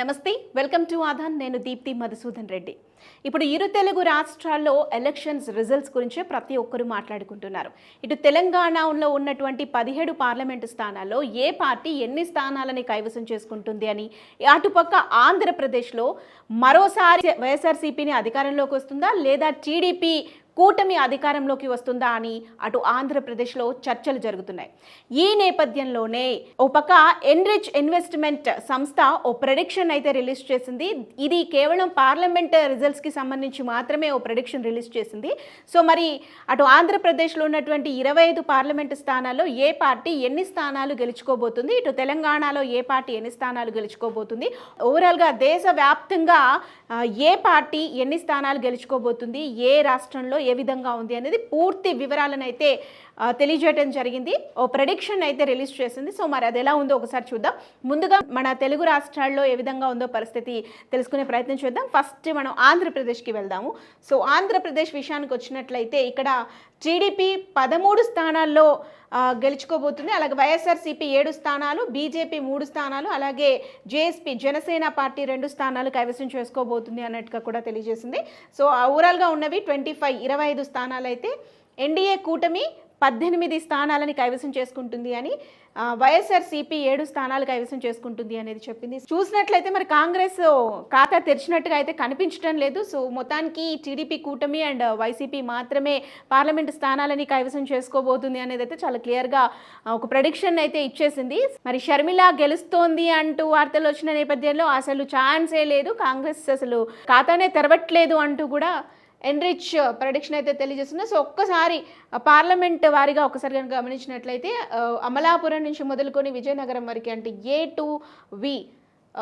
నమస్తే welcome to ఆధాన్. నేను దీప్తి మధుసూదన్ రెడ్డి. ఇప్పుడు ఇరు తెలుగు రాష్ట్రాల్లో ఎలక్షన్స్ రిజల్ట్స్ గురించి ప్రతి ఒక్కరూ మాట్లాడుకుంటున్నారు. ఇటు తెలంగాణలో ఉన్నటువంటి పదిహేడు పార్లమెంటు స్థానాల్లో ఏ పార్టీ ఎన్ని స్థానాలని కైవసం చేసుకుంటుంది అని అటుపక్క ఆంధ్రప్రదేశ్లో మరోసారి వైఎస్ఆర్సీపీని అధికారంలోకి వస్తుందా? లేదా టీడీపీ కూటమి అధికారంలోకి వస్తుందా అని అటు ఆంధ్రప్రదేశ్లో చర్చలు జరుగుతున్నాయి. ఈ నేపథ్యంలోనే ఓ పక్క ఎన్రిచ్ ఇన్వెస్ట్మెంట్ సంస్థ ఓ ప్రెడిక్షన్ అయితే రిలీజ్ చేసింది. ఇది కేవలం పార్లమెంట్ రిజల్ట్స్కి సంబంధించి మాత్రమే ఓ ప్రెడిక్షన్ రిలీజ్ చేసింది. సో మరి అటు ఆంధ్రప్రదేశ్లో ఉన్నటువంటి ఇరవై ఐదు పార్లమెంటు స్థానాల్లో ఏ పార్టీ ఎన్ని స్థానాలు గెలుచుకోబోతుంది? ఇటు తెలంగాణలో ఏ పార్టీ ఎన్ని స్థానాలు గెలుచుకోబోతుంది? ఓవరాల్గా దేశవ్యాప్తంగా ఏ పార్టీ ఎన్ని స్థానాలు గెలుచుకోబోతుంది? ఏ రాష్ట్రంలో ఏ విధంగా ఉంది అనేది పూర్తి వివరాలను అయితే తెలియజేయటం తెలియజేయడం జరిగింది. ఓ ప్రెడిక్షన్ అయితే రిలీజ్ చేసింది. సో మరి అది ఎలా ఉందో ఒకసారి చూద్దాం. ముందుగా మన తెలుగు రాష్ట్రాల్లో ఏ విధంగా ఉందో పరిస్థితి తెలుసుకునే ప్రయత్నం చేద్దాం. ఫస్ట్ మనం ఆంధ్రప్రదేశ్కి వెళ్దాము. సో ఆంధ్రప్రదేశ్ విషయానికి వచ్చినట్లయితే ఇక్కడ టీడీపీ పదమూడు స్థానాల్లో గెలుచుకోబోతుంది. అలాగే వైఎస్ఆర్సీపీ ఏడు స్థానాలు బీజేపీ మూడు స్థానాలు అలాగే జేఎస్పీ జనసేన పార్టీ రెండు స్థానాలు కైవసం చేసుకోబోతుంది అన్నట్టుగా కూడా తెలియజేసింది. సో ఓవరాల్గా ఉన్నవి ట్వంటీ ఫైవ్ ఇరవై ఐదు స్థానాలు అయితే ఎన్డీఏ కూటమి పద్దెనిమిది స్థానాలని కైవసం చేసుకుంటుంది అని వైఎస్ఆర్సీపీ ఏడు స్థానాలు కైవసం చేసుకుంటుంది అనేది చెప్పింది. చూసినట్లయితే మరి కాంగ్రెస్ ఖాతా తెరిచినట్టుగా అయితే కనిపించడం లేదు. సో మొత్తానికి టీడీపీ కూటమి అండ్ వైసీపీ మాత్రమే పార్లమెంట్ స్థానాలని కైవసం చేసుకోబోతుంది అనేది అయితే చాలా క్లియర్గా ఒక ప్రొడిక్షన్ అయితే ఇచ్చేసింది. మరి షర్మిల గెలుస్తోంది అంటూ వార్తలు వచ్చిన నేపథ్యంలో అసలు ఛాన్సే లేదు. కాంగ్రెస్ అసలు ఖాతానే తెరవట్లేదు అంటూ కూడా ఎన్రిచ్ ప్రొడిక్షన్ uh, అయితే తెలియజేస్తుంది. సో ఒక్కసారి uh, పార్లమెంట్ వారిగా ఒకసారి కనుక గమనించినట్లయితే uh, అమలాపురం నుంచి మొదలుకొని విజయనగరం వరకు అంటే ఏ టు వి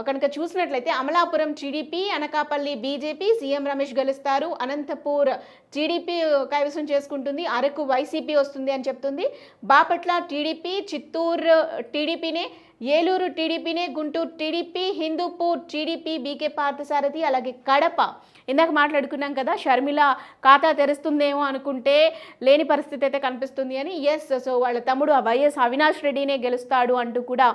కనుక చూసినట్లయితే Amalapuram TDP Anakapalli BJP CM Ramesh గెలుస్తారు. అనంతపూర్ టీడీపీ కైవసం చేసుకుంటుంది. అరకు వైసీపీ వస్తుంది అని చెప్తుంది. బాపట్ల టీడీపీ చిత్తూరు టీడీపీనే Eluru టీడీపీనే Guntur TDP Hindupur TDP BK Parthasarathi అలాగే కడప. ఇందాక మాట్లాడుకున్నాం కదా షర్మిల ఖాతా తెరుస్తుందేమో అనుకుంటే లేని పరిస్థితి అయితే కనిపిస్తుంది అని. ఎస్ సో వాళ్ళ తమ్ముడు ఆ వైఎస్ అవినాష్ రెడ్డినే గెలుస్తాడు అంటూ కూడా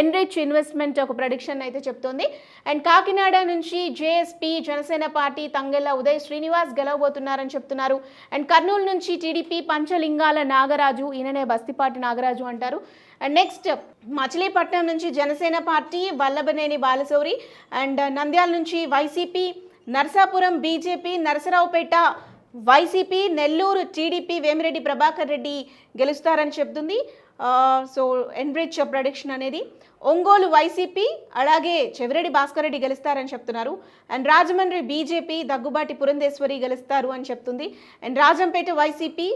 ఎన్రిచ్ ఇన్వెస్ట్మెంట్ ఒక ప్రొడిక్షన్ అయితే చెప్తోంది. అండ్ కాకినాడ నుంచి జేఎస్పీ జనసేన పార్టీ తంగెల్ల ఉదయ్ శ్రీనివాస్ గెలవబోతున్నారని చెప్తున్నారు. అండ్ కర్నూలు నుంచి టీడీపీ పంచలింగాల నాగరాజు ఈయననే బస్తిపాటి నాగరాజు అంటారు. అండ్ నెక్స్ట్ మచిలీపట్నం నుంచి జనసేన పార్టీ వల్లభనేని బాలశౌరి. అండ్ నంద్యాల నుంచి YCP Narasapuram BJP Narasaraopet YCP Nellore TDP Vemireddy Prabhakar Reddy గెలుస్తారని చెప్తుంది. సో ఎన్బ్రిడ్జ్ ప్రొడిక్షన్ అనేది ఒంగోలు వైసీపీ అలాగే చెవిరెడ్డి భాస్కర్ రెడ్డి గెలుస్తారని చెప్తున్నారు. అండ్ రాజమండ్రి బీజేపీ దగ్గుబాటి పురంధేశ్వరి గెలుస్తారు అని చెప్తుంది. అండ్ రాజంపేట వైసీపీ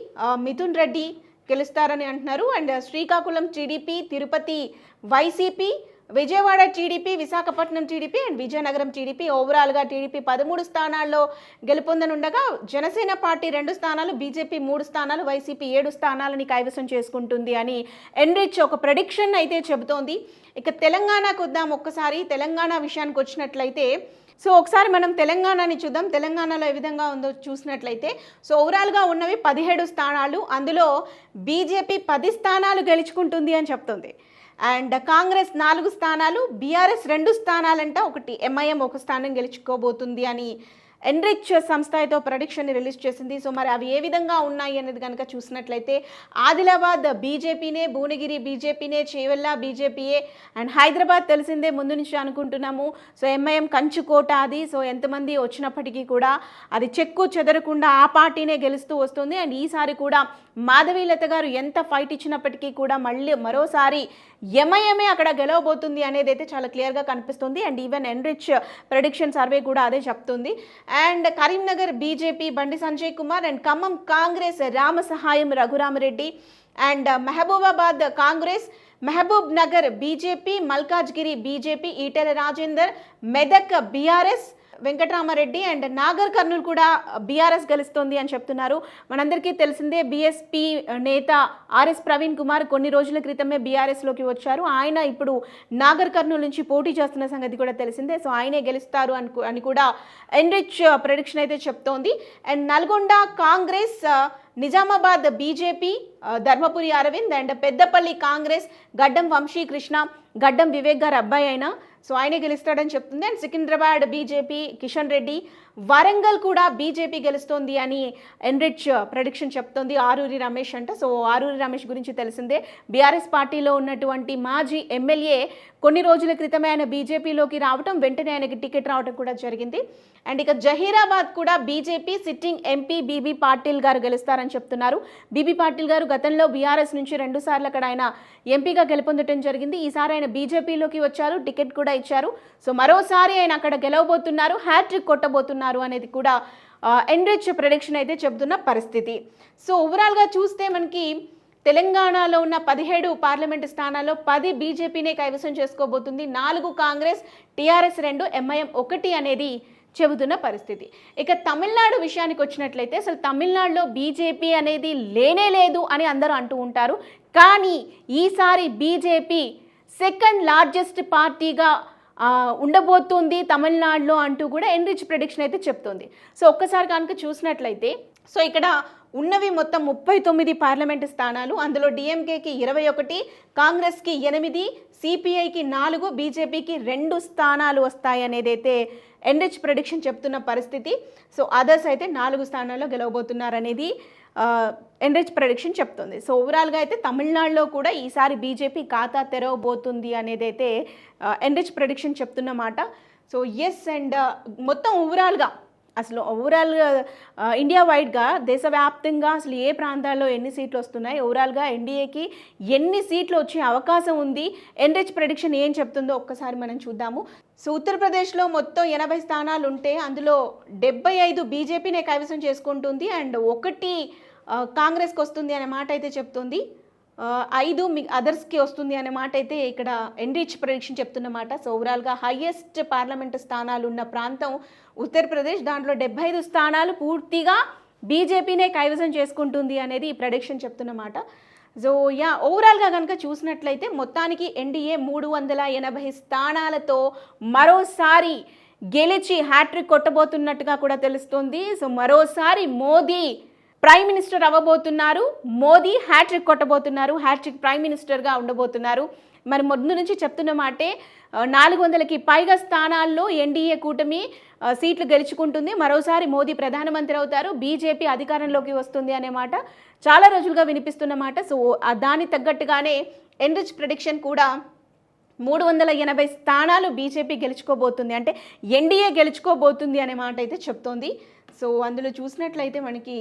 మిథున్ రెడ్డి గెలుస్తారని అంటున్నారు. And Srikakulam TDP Tirupati YCP Vijayawada TDP Visakhapatnam TDP and Vizianagaram TDP ఓవరాల్గా టీడీపీ పదమూడు స్థానాల్లో గెలుపొందనుండగా జనసేన పార్టీ రెండు స్థానాలు బీజేపీ మూడు స్థానాలు వైసీపీ ఏడు స్థానాలని కైవసం చేసుకుంటుంది అని ఎన్రిచ్ ఒక ప్రొడిక్షన్ అయితే చెబుతోంది. ఇక తెలంగాణకు వద్దాం ఒక్కసారి. తెలంగాణ విషయానికి వచ్చినట్లయితే సో ఒకసారి మనం తెలంగాణని చూద్దాం. తెలంగాణలో ఏ విధంగా ఉందో చూసినట్లయితే సో ఓవరాల్గా ఉన్నవి పదిహేడు స్థానాలు అందులో బీజేపీ పది స్థానాలు గెలుచుకుంటుంది అని చెప్తుంది. అండ్ కాంగ్రెస్ నాలుగు స్థానాలు బీఆర్ఎస్ రెండు స్థానాలంట. ఒకటి ఎంఐఎం ఒక స్థానం గెలుచుకోబోతుంది అని ఎన్రిచ్ సంస్థ అయితే ప్రొడిక్షన్ రిలీజ్ చేసింది. సో మరి అవి ఏ విధంగా ఉన్నాయి అనేది కనుక చూసినట్లయితే ఆదిలాబాద్ బీజేపీనే భువనగిరి బీజేపీనే చేవెళ్ళ బీజేపీయే అండ్ హైదరాబాద్ తెలిసిందే ముందు నుంచి అనుకుంటున్నాము. సో ఎంఐఎం కంచుకోట అది. సో ఎంతమంది వచ్చినప్పటికీ కూడా అది చెక్కు చెదరకుండా ఆ పార్టీనే గెలుస్తూ వస్తుంది. అండ్ ఈసారి కూడా మాధవీలత గారు ఎంత ఫైట్ ఇచ్చినప్పటికీ కూడా మళ్ళీ మరోసారి ఎంఐఎంఏ అక్కడ గెలవబోతుంది అనేది అయితే చాలా క్లియర్గా కనిపిస్తుంది. And even enrich prediction survey కూడా అదే చెప్తుంది. And Karimnagar BJP Bandi Sanjay Kumar and Khammam Congress Ramasahayam Raghurama Reddy and Mahabubabad Congress Mahabubnagar BJP Malkajgiri BJP Etela Rajender Medak BRS Venkatarama Reddy and Nagarkurnool కూడా BRS గెలుస్తోంది అని చెప్తున్నారు. మనందరికీ తెలిసిందే BSP నేత RS Praveen Kumar కొన్ని రోజుల క్రితమే బీఆర్ఎస్లోకి వచ్చారు. ఆయన ఇప్పుడు నాగర్ కర్నూలు నుంచి పోటీ చేస్తున్న సంగతి కూడా తెలిసిందే. సో ఆయనే గెలుస్తారు అని అని కూడా ఎన్రిచ్ ప్రొడిక్షన్ అయితే చెప్తోంది. And Nalgonda Congress Nizamabad BJP Dharmapuri Arvind and Peddapalli Congress Gaddam Vamsikrishna Gaddam Vivek గారు అబ్బాయి అయినా సో ఆయనే గెలుస్తాడని చెప్తుంది. అండ్ సికింద్రాబాద్ బీజేపీ కిషన్ రెడ్డి వరంగల్ కూడా బీజేపీ గెలుస్తోంది అని ఎన్రిచ్ ప్రొడిక్షన్ చెప్తోంది. ఆరూరి రమేష్ అంట. సో ఆరూరి రమేష్ గురించి తెలిసిందే. బీఆర్ఎస్ పార్టీలో ఉన్నటువంటి మాజీ ఎమ్మెల్యే కొన్ని రోజుల క్రితమే ఆయన బీజేపీలోకి రావటం వెంటనే ఆయనకి టికెట్ రావడం కూడా జరిగింది. అండ్ ఇక జహీరాబాద్ కూడా BJP sitting MP BB Patil గారు గెలుస్తారని చెప్తున్నారు. బీబీ పాటిల్ గారు గతంలో బీఆర్ఎస్ నుంచి రెండు సార్లు అక్కడ ఆయన ఎంపీగా గెలుపొందడం జరిగింది. ఈసారి ఆయన బీజేపీలోకి వచ్చారు టికెట్ కూడా ఇచ్చారు. సో మరోసారి ఆయన అక్కడ గెలవబోతున్నారు హ్యాట్రిక్ కొట్టబోతున్నారు. అనేది కూడా ఎన్రిచ్ ప్రొడిక్షన్ అయితే చెబుతున్న పరిస్థితి. సో ఓవరాల్గా చూస్తే మనకి తెలంగాణలో ఉన్న పదిహేడు పార్లమెంటు స్థానాల్లో పది బీజేపీనే కైవసం చేసుకోబోతుంది. నాలుగు కాంగ్రెస్ టీఆర్ఎస్ రెండు ఎంఐఎం ఒకటి అనేది చెబుతున్న పరిస్థితి. ఇక తమిళనాడు విషయానికి వచ్చినట్లయితే అసలు తమిళనాడులో బీజేపీ అనేది లేనే లేదు అని అందరూ అంటూ ఉంటారు. కానీ ఈసారి బీజేపీ సెకండ్ లార్జెస్ట్ పార్టీగా ఉండబోతుంది తమిళనాడులో అంటూ కూడా ఎన్రిచ్ ప్రెడిక్షన్ అయితే చెప్తుంది. సో ఒక్కసారి కనుక చూసినట్లయితే సో ఇక్కడ ఉన్నవి మొత్తం ముప్పై తొమ్మిది పార్లమెంటు స్థానాలు. అందులో డిఎంకేకి ఇరవై ఒకటి కాంగ్రెస్కి ఎనిమిది సిపిఐకి నాలుగు బీజేపీకి రెండు స్థానాలు వస్తాయి అనేది అయితే చెప్తున్న పరిస్థితి. సో అదర్స్ అయితే నాలుగు స్థానాల్లో గెలవబోతున్నారనేది ఎన్హెచ్ ప్రొడిక్షన్ చెప్తుంది. సో ఓవరాల్గా అయితే తమిళనాడులో కూడా ఈసారి బీజేపీ ఖాతా తెరవబోతుంది అనేదైతే ఎన్హెచ్ ఎన్రిచ్ ప్రొడిక్షన్ చెప్తున్నమాట సో ఎస్ అండ్ మొత్తం ఓవరాల్గా అసలు ఓవరాల్గా ఇండియా వైడ్గా దేశవ్యాప్తంగా అసలు ఏ ప్రాంతాల్లో ఎన్ని సీట్లు వస్తున్నాయి? ఓవరాల్గా ఎన్డీఏకి ఎన్ని సీట్లు వచ్చే అవకాశం ఉంది? ఎన్హెచ్ ప్రొడిక్షన్ ఏం చెప్తుందో ఒక్కసారి మనం చూద్దాము. సో ఉత్తరప్రదేశ్లో మొత్తం ఎనభై స్థానాలు ఉంటే అందులో డెబ్బై ఐదు బీజేపీనే కైవసం చేసుకుంటుంది అండ్ ఒకటి కాంగ్రెస్కి వస్తుంది అనే మాట అయితే చెప్తుంది. ఐదు మీ అదర్స్కి వస్తుంది అనే మాట అయితే ఇక్కడ ఎన్రిచ్ ప్రొడిక్షన్ చెప్తున్నమాట సో ఓవరాల్గా హైయెస్ట్ పార్లమెంట్ స్థానాలు ఉన్న ప్రాంతం ఉత్తరప్రదేశ్. దాంట్లో డెబ్బై ఐదు స్థానాలు పూర్తిగా బీజేపీనే కైవసం చేసుకుంటుంది అనేది ఈ ప్రొడిక్షన్ చెప్తున్నమాట సో యా ఓవరాల్గా కనుక చూసినట్లయితే మొత్తానికి ఎన్డీఏ మూడు వందల ఎనభై స్థానాలతో మరోసారి గెలిచి హ్యాట్రిక్ కొట్టబోతున్నట్టుగా కూడా తెలుస్తుంది. సో మరోసారి మోదీ ప్రైమ్ మినిస్టర్ అవ్వబోతున్నారు. మోదీ హ్యాట్రిక్ కొట్టబోతున్నారు. హ్యాట్రిక్ ప్రైమ్ మినిస్టర్గా ఉండబోతున్నారు. మరి ముందు నుంచి చెప్తున్న మాటే నాలుగు వందలకి పైగా స్థానాల్లో ఎన్డీఏ కూటమి సీట్లు గెలుచుకుంటుంది. మరోసారి మోదీ ప్రధానమంత్రి అవుతారు. బీజేపీ అధికారంలోకి వస్తుంది అనే మాట చాలా రోజులుగా వినిపిస్తున్న మాట. సో దానికి తగ్గట్టుగానే ఎన్రిచ్ ప్రిడిక్షన్ కూడా మూడు వందల ఎనభై స్థానాలు బీజేపీ గెలుచుకోబోతుంది. అంటే ఎన్డీఏ గెలుచుకోబోతుంది అనే మాట అయితే చెప్తోంది. సో అందులో చూసినట్లయితే మనకి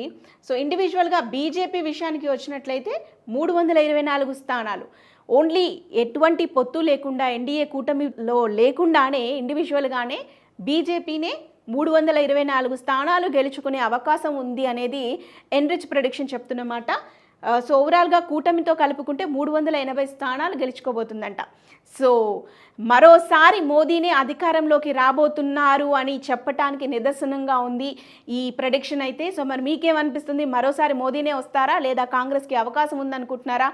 సో ఇండివిజువల్గా బీజేపీ విషయానికి వచ్చినట్లయితే మూడు వందల ఇరవై నాలుగు స్థానాలు. ఓన్లీ ఎటువంటి పొత్తు లేకుండా ఎన్డీఏ కూటమిలో లేకుండానే ఇండివిజువల్గానే బీజేపీనే మూడు వందల ఇరవై నాలుగు స్థానాలు గెలుచుకునే అవకాశం ఉంది అనేది ఎన్రిచ్ ప్రొడిక్షన్ చెప్తున్నమాట సో ఓవరాల్గా కూటమితో కలుపుకుంటే మూడు వందల ఎనభై స్థానాలు గెలుచుకోబోతుందంట. సో మరోసారి మోదీనే అధికారంలోకి రాబోతున్నారు అని చెప్పటానికి నిదర్శనంగా ఉంది ఈ ప్రొడిక్షన్ అయితే. సో మరి మీకేమనిపిస్తుంది? మరోసారి మోదీనే వస్తారా? లేదా కాంగ్రెస్కి అవకాశం ఉందనుకుంటున్నారా?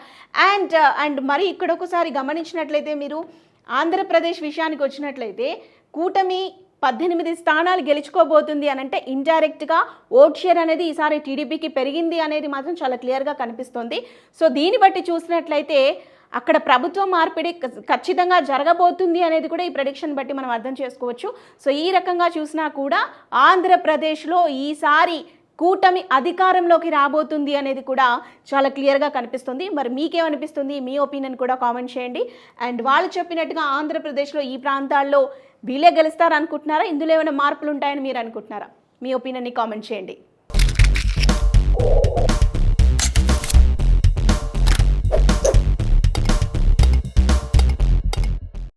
అండ్ అండ్ మరి ఇక్కడ ఒకసారి గమనించినట్లయితే మీరు ఆంధ్రప్రదేశ్ విషయానికి వచ్చినట్లయితే కూటమి పద్దెనిమిది స్థానాలు గెలుచుకోబోతుంది అని అంటే ఇండైరెక్ట్గా ఓట్ షేర్ అనేది ఈసారి టీడీపీకి పెరిగింది అనేది మాత్రం చాలా క్లియర్గా కనిపిస్తుంది. సో దీన్ని బట్టి చూసినట్లయితే అక్కడ ప్రభుత్వ మార్పిడి ఖచ్చితంగా జరగబోతుంది అనేది కూడా ఈ ప్రొడిక్షన్ బట్టి మనం అర్థం చేసుకోవచ్చు. సో ఈ రకంగా చూసినా కూడా ఆంధ్రప్రదేశ్లో ఈసారి కూటమి అధికారంలోకి రాబోతుంది అనేది కూడా చాలా క్లియర్గా కనిపిస్తుంది. మరి మీకేమనిపిస్తుంది? మీ ఒపీనియన్ కూడా కామెంట్ చేయండి. అండ్ వాళ్ళు చెప్పినట్టుగా ఆంధ్రప్రదేశ్లో ఈ ప్రాంతాల్లో వీళ్ళే గెలుస్తారు అనుకుంటున్నారా ఇందులో ఏమైనా మార్పులు ఉంటాయని మీరు అనుకుంటున్నారా? మీ ఒపీనియన్ని కామెంట్ చేయండి.